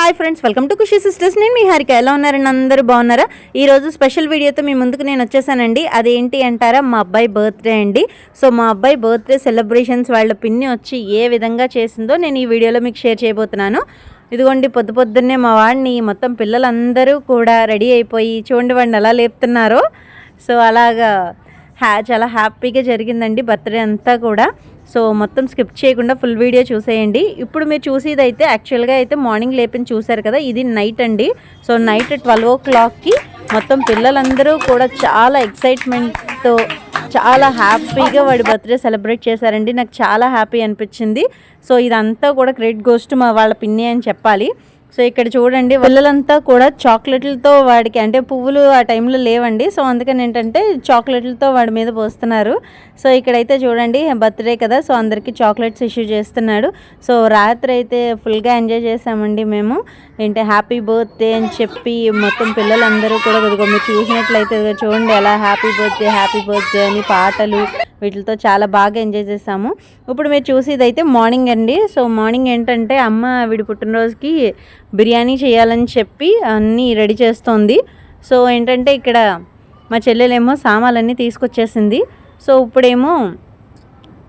Hi friends welcome to Khushi sisters. నేను మీ హారిక. ఎలా ఉన్నారని అందరూ బాగున్నారా? ఈరోజు స్పెషల్ వీడియోతో మీ ముందుకు నేను వచ్చేసానండి. అదేంటి అంటారా? మా అబ్బాయి బర్త్డే అండి. సో మా అబ్బాయి బర్త్డే సెలబ్రేషన్స్ వాళ్ళ పిన్ని వచ్చి ఏ విధంగా చేసిందో నేను ఈ వీడియోలో మీకు షేర్ చేయబోతున్నాను. ఇదిగోండి పొద్దు పొద్దున్నే మా వాడిని మొత్తం పిల్లలందరూ కూడా రెడీ అయిపోయి చూడండి వాడిని ఎలా లేపుతున్నారో. సో అలాగా హ్యా చాలా హ్యాపీగా జరిగిందండి బర్త్డే అంతా కూడా. సో మొత్తం స్కిప్ చేయకుండా ఫుల్ వీడియో చూసేయండి. ఇప్పుడు మీరు చూసేది అయితే యాక్చువల్గా అయితే మార్నింగ్ లేపిన చూసారు కదా ఇది నైట్ అండి. సో నైట్ ట్వెల్వ్ ఓ క్లాక్కి మొత్తం పిల్లలందరూ కూడా చాలా ఎక్సైట్మెంట్తో చాలా హ్యాపీగా వాడి బర్త్డే సెలబ్రేట్ చేశారండి. నాకు చాలా హ్యాపీ అనిపించింది. సో ఇదంతా కూడా క్రెడిట్ గోస్ట్ మా వాళ్ళ పిన్ని అని చెప్పాలి. సో ఇక్కడ చూడండి పిల్లలంతా కూడా చాక్లెట్లతో వాడికి అంటే పువ్వులు ఆ టైంలో లేవండి. సో అందుకని ఏంటంటే చాక్లెట్లతో వాడి మీద పోస్తున్నారు. సో ఇక్కడైతే చూడండి బర్త్డే కదా సో అందరికీ చాక్లెట్స్ ఇష్యూ చేస్తున్నాడు. సో రాత్రి అయితే ఫుల్గా ఎంజాయ్ చేసామండి మేము. ఏంటి హ్యాపీ బర్త్డే అని చెప్పి మొత్తం పిల్లలందరూ కూడా మీరు చూసినట్లయితే చూడండి ఎలా హ్యాపీ బర్త్డే హ్యాపీ బర్త్డే అని పాటలు వీటితో చాలా బాగా ఎంజాయ్ చేసాము. ఇప్పుడు మీరు చూసేది అయితే మార్నింగ్ అండి. సో మార్నింగ్ ఏంటంటే అమ్మ వీడి పుట్టినరోజుకి బిర్యానీ చేయాలని చెప్పి అన్నీ రెడీ చేస్తోంది. సో ఏంటంటే ఇక్కడ మా చెల్లెలేమో సామాన్లన్నీ తీసుకొచ్చేసింది. సో ఇప్పుడేమో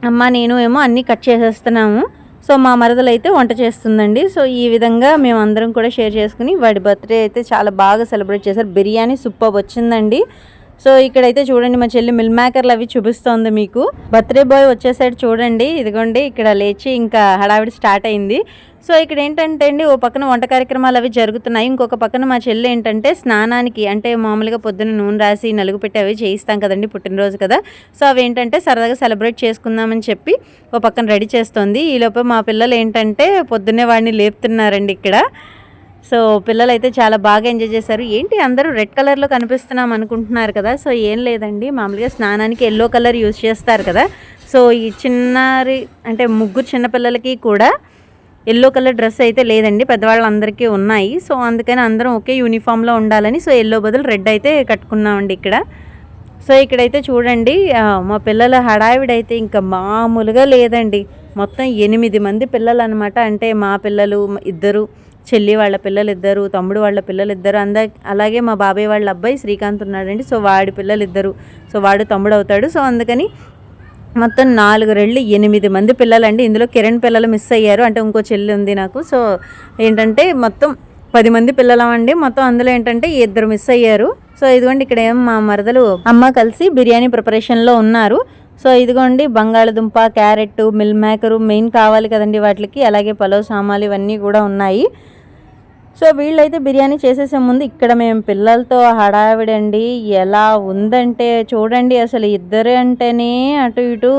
అమ్మ నేను ఏమో అన్నీ కట్ చేసేస్తున్నాము. సో మా మరదలు అయితే వంట చేస్తుందండి. సో ఈ విధంగా మేము అందరం కూడా షేర్ చేసుకుని వాడి బర్త్డే అయితే చాలా బాగా సెలబ్రేట్ చేశారు. బిర్యానీ సూపర్ వచ్చిందండి. సో ఇక్కడైతే చూడండి మా చెల్లి మిల్ మేకర్లు అవి చూపిస్తోంది మీకు. బర్త్డే బాయ్ వచ్చేసైడ్ చూడండి. ఇదిగోండి ఇక్కడ లేచి ఇంకా హడావిడి స్టార్ట్ అయింది. సో ఇక్కడ ఏంటంటే అండి ఓ పక్కన వంట కార్యక్రమాలు అవి జరుగుతున్నాయి. ఇంకొక పక్కన మా చెల్లి ఏంటంటే స్నానానికి అంటే మామూలుగా పొద్దున్న నూనె రాసి నలుగు పెట్టి అవి చేయిస్తాం కదండి పుట్టినరోజు కదా. సో అవి ఏంటంటే సరదాగా సెలబ్రేట్ చేసుకుందామని చెప్పి ఓ పక్కన రెడీ చేస్తోంది. ఈలోపు మా పిల్లలు ఏంటంటే పొద్దున్నే వాడిని లేపుతున్నారండి ఇక్కడ. సో పిల్లలు అయితే చాలా బాగా ఎంజాయ్ చేశారు. ఏంటి అందరూ రెడ్ కలర్లో కనిపిస్తున్నాం అనుకుంటున్నారు కదా? సో ఏం లేదండి. మామూలుగా స్నానానికి ఎల్లో కలర్ యూజ్ చేస్తారు కదా? సో ఈ చిన్నారి అంటే ముగ్గురు చిన్నపిల్లలకి కూడా ఎల్లో కలర్ డ్రెస్ అయితే లేదండి. పెద్దవాళ్ళందరికీ ఉన్నాయి. సో అందుకని అందరం ఒకే యూనిఫామ్లో ఉండాలని సో ఎల్లో బదులు రెడ్ అయితే కట్టుకున్నామండి ఇక్కడ. సో ఇక్కడైతే చూడండి మా పిల్లల హడావిడైతే ఇంకా మామూలుగా లేదండి. మొత్తం ఎనిమిది మంది పిల్లలు అనమాట అంటే మా పిల్లలు ఇద్దరు చెల్లి వాళ్ళ పిల్లలు ఇద్దరు తమ్ముడు వాళ్ళ పిల్లలు ఇద్దరు అంద అలాగే మా బాబాయ్ వాళ్ళ అబ్బాయి శ్రీకాంత్ ఉన్నాడండి. సో వాడి పిల్లలు ఇద్దరు సో వాడు తమ్ముడు అవుతాడు. సో అందుకని మొత్తం నాలుగు రెళ్ళు ఎనిమిది మంది పిల్లలండి. ఇందులో కిరణ్ పిల్లలు మిస్ అయ్యారు. అంటే ఇంకో చెల్లి ఉంది నాకు. సో ఏంటంటే మొత్తం పది మంది పిల్లలమండి. మొత్తం అందులో ఏంటంటే ఇద్దరు మిస్ అయ్యారు. సో ఇదిగోండి ఇక్కడ ఏం మా మరదలు అమ్మ కలిసి బిర్యానీ ప్రిపరేషన్లో ఉన్నారు. సో ఇదిగోండి బంగాళదుంప క్యారెట్ మిల్ మేకరు మెయిన్ కావాలి కదండి వాటికి అలాగే పలో సామాన్లు ఇవన్నీ కూడా ఉన్నాయి. సో వీళ్ళైతే బిర్యానీ చేసేసే ముందు ఇక్కడ మేము పిల్లలతో హడావిడండి ఎలా ఉందంటే చూడండి అసలు ఇద్దరు అంటేనే అటు ఇటు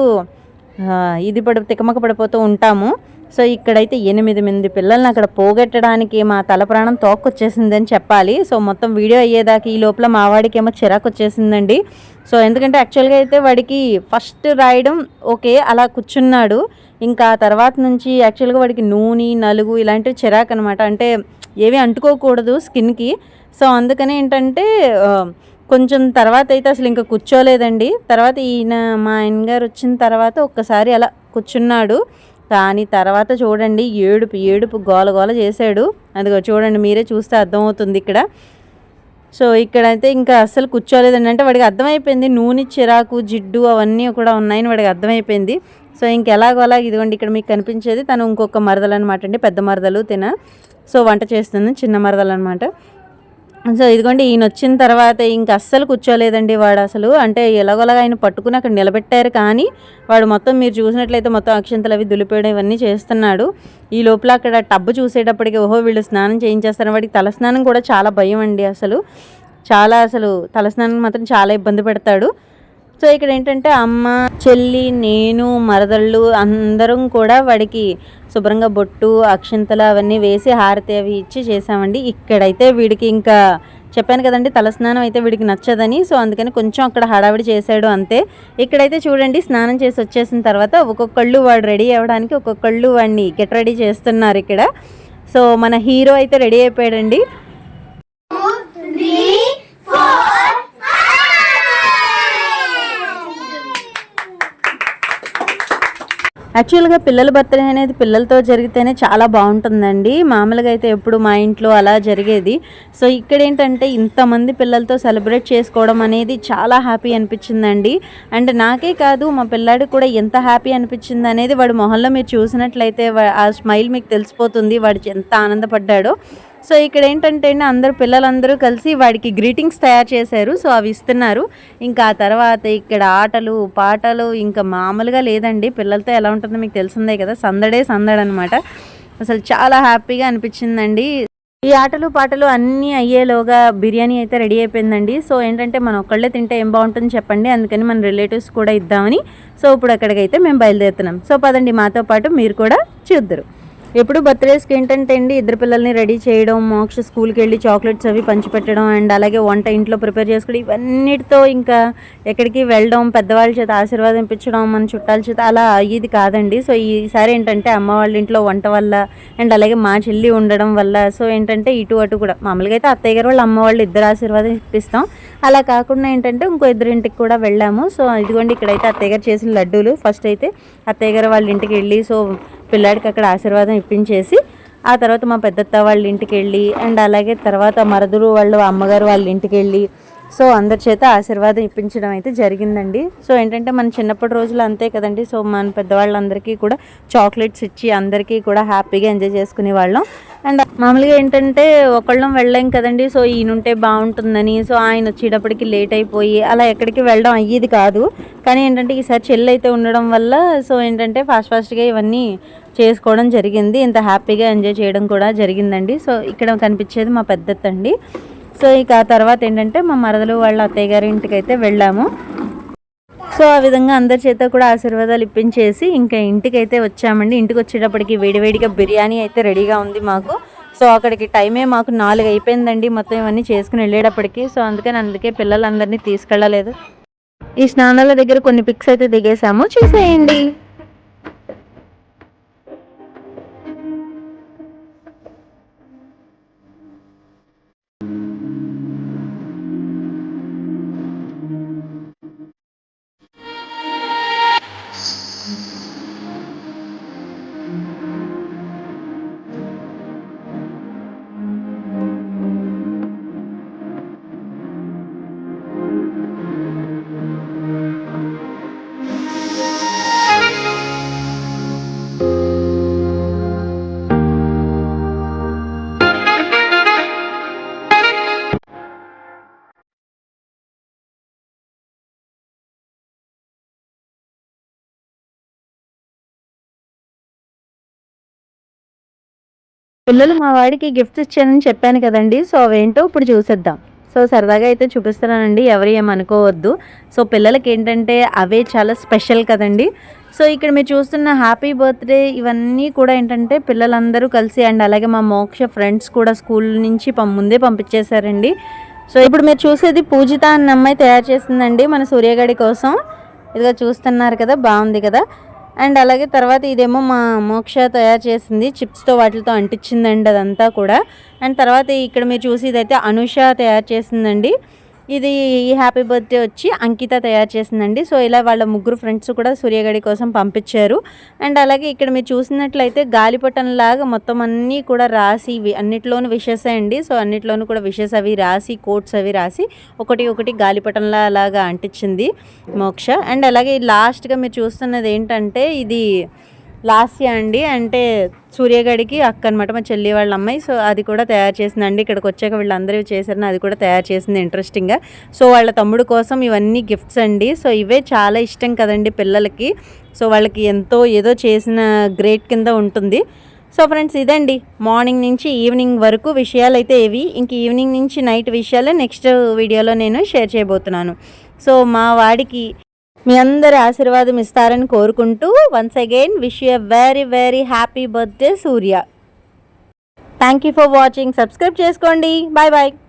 ఇది పడి తికమక పడిపోతూ ఉంటాము. సో ఇక్కడైతే ఎనిమిది మంది పిల్లల్ని అక్కడ పోగొట్టడానికి మా తల ప్రాణం తోక్కొచ్చేసిందని చెప్పాలి. సో మొత్తం వీడియో అయ్యేదాకా ఈ లోపల మా వాడికి ఏమో చిరాకు వచ్చేసిందండి సో ఎందుకంటే యాక్చువల్గా అయితే వాడికి ఫస్ట్ రాయడం ఓకే అలా కూర్చున్నాడు. ఇంకా తర్వాత నుంచి యాక్చువల్గా వాడికి నూనె నలుగు ఇలాంటివి చిరాకు అనమాట అంటే ఏవి అంటుకోకూడదు స్కిన్కి. సో అందుకని ఏంటంటే కొంచెం తర్వాత అయితే అసలు ఇంకా కూర్చోలేదండి. తర్వాత ఈయన మా ఆయన గారు వచ్చిన తర్వాత ఒక్కసారి అలా కూర్చున్నాడు. కానీ తర్వాత చూడండి ఏడుపు ఏడుపు గోల గోల చేశాడు. అదిగో చూడండి మీరే చూస్తే అర్థమవుతుంది ఇక్కడ. సో ఇక్కడైతే ఇంకా అస్సలు కూర్చోలేదండి. అంటే వాడికి అర్థమైపోయింది నూనె చిరాకు జిడ్డు అవన్నీ కూడా ఉన్నాయని వాడికి అర్థమైపోయింది. సో ఇంకెలాగోలా ఇదిగోండి ఇక్కడ మీకు కనిపించేది తను ఇంకొక మరదలు అనమాట అండి. పెద్ద మరదలు తిన. సో వంట చేస్తుంది చిన్న మరదలు అనమాట సో ఇదిగోండి ఈయన వచ్చిన తర్వాత ఇంక అస్సలు కూర్చోలేదండి వాడు అసలు. అంటే ఎలాగోలాగా ఆయన పట్టుకుని అక్కడ నిలబెట్టారు కానీ వాడు మొత్తం మీరు చూసినట్లయితే మొత్తం అక్షంతలు అవి దులిపేయడం ఇవన్నీ చేస్తున్నాడు. ఈ లోపల అక్కడ టబ్బు చూసేటప్పటికి ఓహో వీళ్ళు స్నానం చేయించేస్తారు వాడికి తలస్నానం కూడా చాలా భయం అండి అసలు. చాలా అసలు తలస్నానం మాత్రం చాలా ఇబ్బంది పెడతాడు. సో ఇక్కడ ఏంటంటే అమ్మ చెల్లి నేను మరదళ్ళు అందరం కూడా వాడికి శుభ్రంగా బొట్టు అక్షింతలు అవన్నీ వేసి హారతి అవి ఇచ్చి చేసామండి. ఇక్కడైతే వీడికి ఇంకా చెప్పాను కదండి తలస్నానం అయితే వీడికి నచ్చదని. సో అందుకని కొంచెం అక్కడ హడావిడి చేశాడు అంతే. ఇక్కడైతే చూడండి స్నానం చేసి వచ్చేసిన తర్వాత ఒక్కొక్కళ్ళు వాడు రెడీ అవ్వడానికి ఒక్కొక్కళ్ళు వాడిని గెట్ రెడీ చేస్తున్నారు ఇక్కడ. సో మన హీరో అయితే రెడీ అయిపోయాడండి. యాక్చువల్గా పిల్లల బర్త్డే అనేది పిల్లలతో జరిగితేనే చాలా బాగుంటుందండి. మామూలుగా అయితే ఎప్పుడు మా ఇంట్లో అలా జరిగేది. సో ఇక్కడ ఏంటంటే ఇంతమంది పిల్లలతో సెలబ్రేట్ చేసుకోవడం అనేది చాలా హ్యాపీ అనిపించిందండి. అండ్ నాకే కాదు మా పిల్లాడికి కూడా ఎంత హ్యాపీ అనిపించింది అనేది వాడి మొహంలో మీరు చూసినట్లయితే ఆ స్మైల్ మీకు తెలిసిపోతుంది. వాడు ఎంత ఆనందపడ్డాడో. సో ఇక్కడ ఏంటంటే అందరు పిల్లలందరూ కలిసి వాడికి గ్రీటింగ్స్ తయారు చేశారు. సో అవి ఇస్తున్నారు. ఇంకా ఆ తర్వాత ఇక్కడ ఆటలు పాటలు ఇంకా మామూలుగా లేదండి. పిల్లలతో ఎలా ఉంటుందో మీకు తెలిసిందే కదా. సందడే సందడనమాట అసలు చాలా హ్యాపీగా అనిపించిందండి. ఈ ఆటలు పాటలు అన్నీ అయ్యేలోగా బిర్యానీ అయితే రెడీ అయిపోయిందండి. సో ఏంటంటే మనం ఒక్కళ్ళే తింటే ఏం బాగుంటుంది చెప్పండి. అందుకని మన రిలేటివ్స్ కూడా ఇద్దామని. సో ఇప్పుడు అక్కడికైతే మేము బయలుదేరుతున్నాం. సో పదండి మాతో పాటు మీరు కూడా చూద్దరు. ఎప్పుడు బర్త్డేస్కి ఏంటంటే అండి ఇద్దరు పిల్లల్ని రెడీ చేయడం మోక్ష స్కూల్కి వెళ్ళి చాక్లెట్స్ అవి పంచిపెట్టడం అండ్ అలాగే వంట ఇంట్లో ప్రిపేర్ చేసుకోవడం ఇవన్నిటితో ఇంకా ఎక్కడికి వెళ్ళడం పెద్దవాళ్ళ చేత ఆశీర్వాదం ఇప్పించడం మన చుట్టాల చేత అలా అయ్యేది కాదండి. సో ఈసారి ఏంటంటే అమ్మ వాళ్ళ ఇంట్లో వంట వల్ల అండ్ అలాగే మా చెల్లి ఉండడం వల్ల సో ఏంటంటే ఇటు అటు కూడా మామూలుగా అయితే అత్తయ్య గారు వాళ్ళ అమ్మ వాళ్ళు ఇద్దరు ఆశీర్వాదం ఇప్పిస్తాం. అలా కాకుండా ఏంటంటే ఇంకో ఇద్దరింటికి కూడా వెళ్ళాము. సో ఇదిగోండి ఇక్కడైతే అత్తయ్య గారు చేసిన లడ్డూలు ఫస్ట్ అయితే అత్తయ్య గారు వాళ్ళ ఇంటికి వెళ్ళి సో పిల్లాడికి అక్కడ ఆశీర్వాదం ఇప్పించేసి ఆ తర్వాత మా పెద్దత్త వాళ్ళ ఇంటికి వెళ్ళి అండ్ అలాగే తర్వాత మరదురు వాళ్ళు అమ్మగారు వాళ్ళ ఇంటికి వెళ్ళి సో అందరి చేత ఆశీర్వాదం ఇప్పించడం అయితే జరిగిందండి. సో ఏంటంటే మన చిన్నప్పటి రోజులు అంతే కదండి. సో మన పెద్దవాళ్ళందరికీ కూడా చాక్లెట్స్ ఇచ్చి అందరికీ కూడా హ్యాపీగా ఎంజాయ్ చేసుకునే వాళ్ళం. అండ్ మామూలుగా ఏంటంటే ఒకళ్ళం వెళ్ళాం కదండి. సో ఈయనుంటే బాగుంటుందని సో ఆయన వచ్చేటప్పటికి లేట్ అయిపోయి అలా ఎక్కడికి వెళ్ళడం అయ్యేది కాదు. కానీ ఏంటంటే ఈసారి చెల్లి అయితే ఉండడం వల్ల సో ఏంటంటే ఫాస్ట్ ఫాస్ట్గా ఇవన్నీ చేసుకోవడం జరిగింది. ఇంత హ్యాపీగా ఎంజాయ్ చేయడం కూడా జరిగిందండి. సో ఇక్కడ కనిపించేది మా పెద్దత్తండి. సో ఇక ఆ తర్వాత ఏంటంటే మా మరదలు వాళ్ళ అత్తయ్య గారి ఇంటికి అయితే వెళ్ళాము. సో ఆ విధంగా అందరి చేత కూడా ఆశీర్వాదాలు ఇప్పించేసి ఇంకా ఇంటికి అయితే వచ్చామండి. ఇంటికి వచ్చేటప్పటికి వేడివేడిగా బిర్యానీ అయితే రెడీగా ఉంది మాకు. సో అక్కడికి టైమే మాకు నాలుగు అయిపోయిందండి. మొత్తం ఇవన్నీ చేసుకుని వెళ్ళేటప్పటికి. సో అందుకని అందుకే పిల్లలందరినీ తీసుకెళ్ళలేదు. ఈ స్నానాల దగ్గర కొన్ని పిక్స్ అయితే దిగేసాము చూసేయండి. పిల్లలు మా వాడికి గిఫ్ట్స్ ఇచ్చానని చెప్పాను కదండి. సో అవేంటో ఇప్పుడు చూసేద్దాం. సో సరదాగా అయితే చూపిస్తున్నానండి. ఎవరు ఏమనుకోవద్దు. సో పిల్లలకి ఏంటంటే అవే చాలా స్పెషల్ కదండి. సో ఇక్కడ మీరు చూస్తున్న హ్యాపీ బర్త్డే ఇవన్నీ కూడా ఏంటంటే పిల్లలందరూ కలిసి అండ్ అలాగే మా మోక్ష ఫ్రెండ్స్ కూడా స్కూల్ నుంచి ముందే పంపించేశారండి. సో ఇప్పుడు మీరు చూసేది పూజిత అన్న అమ్మాయి తయారు చేసిందండి మన సూర్యగడి కోసం. ఇదిగా చూస్తున్నారు కదా బాగుంది కదా. అండ్ అలాగే తర్వాత ఇదేమో మా మోక్ష తయారు చేసింది చిప్స్తో వాటితో అంటించిందండి అదంతా కూడా. అండ్ తర్వాత ఇక్కడ మీరు చూసి ఇదైతే అనుష తయారు చేసిందండి. ఇది ఈ హ్యాపీ బర్త్డే వచ్చి అంకిత తయారు చేసిందండి. సో ఇలా వాళ్ళ ముగ్గురు ఫ్రెండ్స్ కూడా సూర్యగడి కోసం పంపించారు. అండ్ అలాగే ఇక్కడ మీరు చూసినట్లయితే గాలిపటంలాగా మొత్తం అన్నీ కూడా రాసి అన్నిట్లోనూ విషెస్ అండి. సో అన్నిట్లోనూ కూడా విషెస్ అవి రాసి కోట్స్ అవి రాసి ఒకటి ఒకటి గాలిపటంలా అలాగా అంటించింది మోక్ష. అండ్ అలాగే లాస్ట్గా మీరు చూస్తున్నది ఏంటంటే ఇది లాస్య అండి. అంటే సూర్యగడికి అక్క అనమాట మా చెల్లి వాళ్ళ అమ్మాయి. సో అది కూడా తయారు చేసింది అండి ఇక్కడికి వచ్చాక వీళ్ళందరూ చేశారని అది కూడా తయారు చేసింది ఇంట్రెస్టింగ్గా సో వాళ్ళ తమ్ముడు కోసం ఇవన్నీ గిఫ్ట్స్ అండి. సో ఇవే చాలా ఇష్టం కదండి పిల్లలకి. సో వాళ్ళకి ఎంతో ఏదో చేసిన గ్రేట్ కింద ఉంటుంది. సో ఫ్రెండ్స్ ఇదండి. మార్నింగ్ నుంచి ఈవినింగ్ వరకు విషయాలు అయితే ఇవి. ఇంక ఈవినింగ్ నుంచి నైట్ విషయాలు నెక్స్ట్ వీడియోలో నేను షేర్ చేయబోతున్నాను. సో మా వాడికి మీ అందరి ఆశీర్వాదం ఇస్తారని కోరుకుంటూ once again wish you very very happy birthday Surya thank you for watching subscribe చేసుకోండి. Bye bye